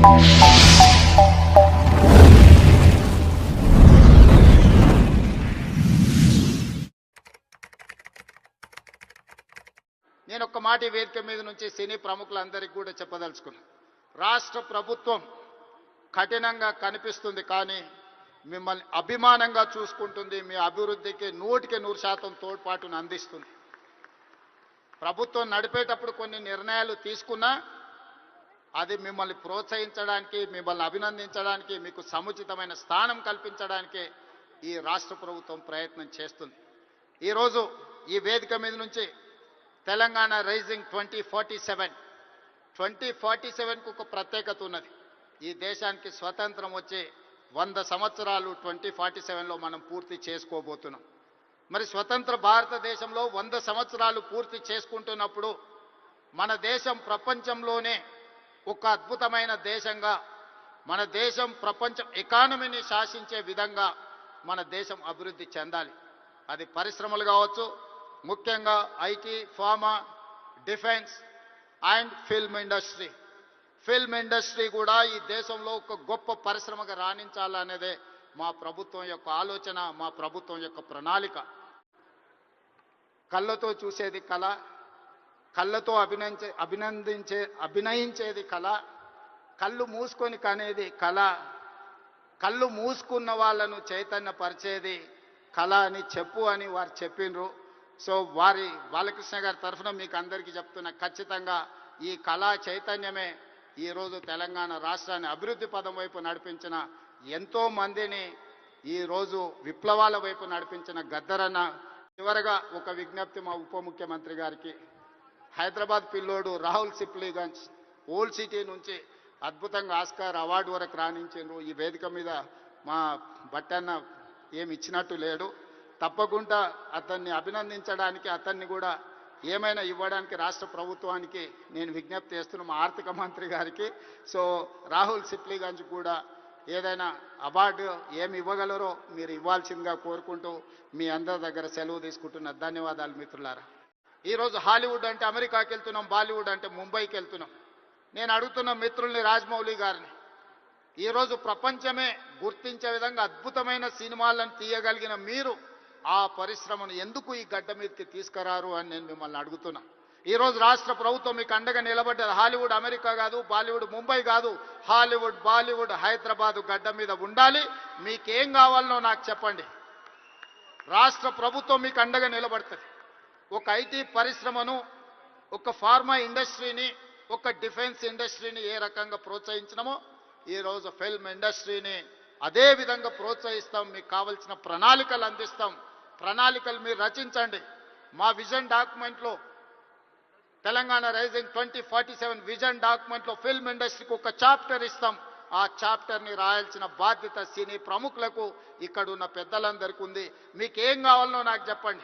నేను ఒక్క మాట వేదిక మీద నుంచి సినీ ప్రముఖులందరికీ కూడా చెప్పదలుచుకున్నాను రాష్ట్ర ప్రభుత్వం కఠినంగా కనిపిస్తుంది కానీ మిమ్మల్ని అభిమానంగా చూసుకుంటుంది మీ అభివృద్ధికి నూటికి నూరు శాతం తోడ్పాటును అందిస్తుంది. ప్రభుత్వం నడిపేటప్పుడు కొన్ని నిర్ణయాలు తీసుకున్నా అది మిమ్మల్ని ప్రోత్సహించడానికి మిమ్మల్ని అభినందించడానికి మీకు సముచితమైన స్థానం కల్పించడానికే ఈ రాష్ట్ర ప్రభుత్వం ప్రయత్నం చేస్తుంది. ఈరోజు ఈ వేదిక మీద నుంచి Telangana rising twenty forty seven. Twenty forty సెవెన్కు ఒక ప్రత్యేకత ఉన్నది. ఈ దేశానికి స్వతంత్రం వచ్చి వంద సంవత్సరాలు ట్వంటీ ఫార్టీ సెవెన్లో మనం పూర్తి చేసుకోబోతున్నాం. మరి స్వతంత్ర భారతదేశంలో వంద సంవత్సరాలు పూర్తి చేసుకుంటున్నప్పుడు మన దేశం ప్రపంచంలోనే ఒక అద్భుతమైన దేశంగా మన దేశం ప్రపంచం ఎకానమీని శాసించే విధంగా మన దేశం అభివృద్ధి చెందాలి. అది పరిశ్రమలు కావచ్చు ముఖ్యంగా IT pharma defence and film industry. Film industry కూడా ఈ దేశంలో ఒక గొప్ప పరిశ్రమగా రాణించాలనేదే మా ప్రభుత్వం యొక్క ఆలోచన మా ప్రభుత్వం యొక్క ప్రణాళిక. కళ్ళతో చూసేది కళ కళ్ళతో అభినందించే అభినందించే అభినయించేది కళ. కళ్ళు మూసుకొని కనేది కళ. కళ్ళు మూసుకున్న వాళ్ళను చైతన్యపరిచేది కళ అని చెప్పు అని వారు చెప్పిండ్రు. సో వారి బాలకృష్ణ గారి తరఫున మీకు అందరికీ చెప్తున్నా ఖచ్చితంగా ఈ కళా చైతన్యమే ఈరోజు తెలంగాణ రాష్ట్రాన్ని అభివృద్ధి పదం వైపు నడిపించిన ఎంతో మందిని ఈరోజు విప్లవాల వైపు నడిపించిన గద్దరన్న. చివరగా ఒక విజ్ఞప్తి మా ఉప ముఖ్యమంత్రి గారికి. హైదరాబాద్ పిల్లోడు రాహుల్ సిప్లీగంజ్ ఓల్డ్ సిటీ నుంచి అద్భుతంగా ఆస్కార్ అవార్డు వరకు రాణించిండ్రు. ఈ వేదిక మీద మా బట్టన్న ఏమి ఇచ్చినట్టు లేడు. తప్పకుండా అతన్ని అభినందించడానికి అతన్ని కూడా ఏమైనా ఇవ్వడానికి రాష్ట్ర ప్రభుత్వానికి నేను విజ్ఞప్తి చేస్తున్న మా ఆర్థిక మంత్రి గారికి. సో రాహుల్ సిప్లీగంజ్ కూడా ఏదైనా అవార్డు ఏమి ఇవ్వగలరో మీరు ఇవ్వాల్సిందిగా కోరుకుంటూ మీ అందరి దగ్గర సెలవు తీసుకుంటున్న ధన్యవాదాలు మిత్రులారా. ఈరోజు హాలీవుడ్ అంటే అమెరికాకి వెళ్తున్నాం బాలీవుడ్ అంటే ముంబైకి వెళ్తున్నాం. నేను అడుగుతున్న మిత్రుల్ని రాజమౌళి గారిని ఈరోజు ప్రపంచమే గుర్తించే విధంగా అద్భుతమైన సినిమాలను తీయగలిగిన మీరు ఆ పరిశ్రమను ఎందుకు ఈ గడ్డ మీదకి తీసుకురారు అని నేను మిమ్మల్ని అడుగుతున్నా. ఈరోజు రాష్ట్ర ప్రభుత్వం మీకు అండగా నిలబడ్డది. హాలీవుడ్ అమెరికా కాదు బాలీవుడ్ ముంబై కాదు హాలీవుడ్ బాలీవుడ్ హైదరాబాద్ గడ్డ మీద ఉండాలి. మీకేం కావాలనో నాకు చెప్పండి. రాష్ట్ర ప్రభుత్వం మీకు అండగా నిలబడుతుంది. ఒక ఐటీ పరిశ్రమను ఒక ఫార్మా ఇండస్ట్రీని ఒక డిఫెన్స్ ఇండస్ట్రీని ఏ రకంగా ప్రోత్సహించినమో ఈరోజు ఫిల్మ్ ఇండస్ట్రీని అదే విధంగా ప్రోత్సహిస్తాం. మీకు కావలసిన ప్రణాళికలు అందిస్తాం. ప్రణాళికలు మీరు రచించండి. మా vision డాక్యుమెంట్లో Telangana rising twenty forty seven vision డాక్యుమెంట్లో film ఇండస్ట్రీకి ఒక చాప్టర్ ఇస్తాం. ఆ చాప్టర్ని రాయాల్సిన బాధ్యత సినీ ప్రముఖులకు ఇక్కడున్న పెద్దలందరికీ ఉంది మీకు ఏం కావాలనో నాకు చెప్పండి.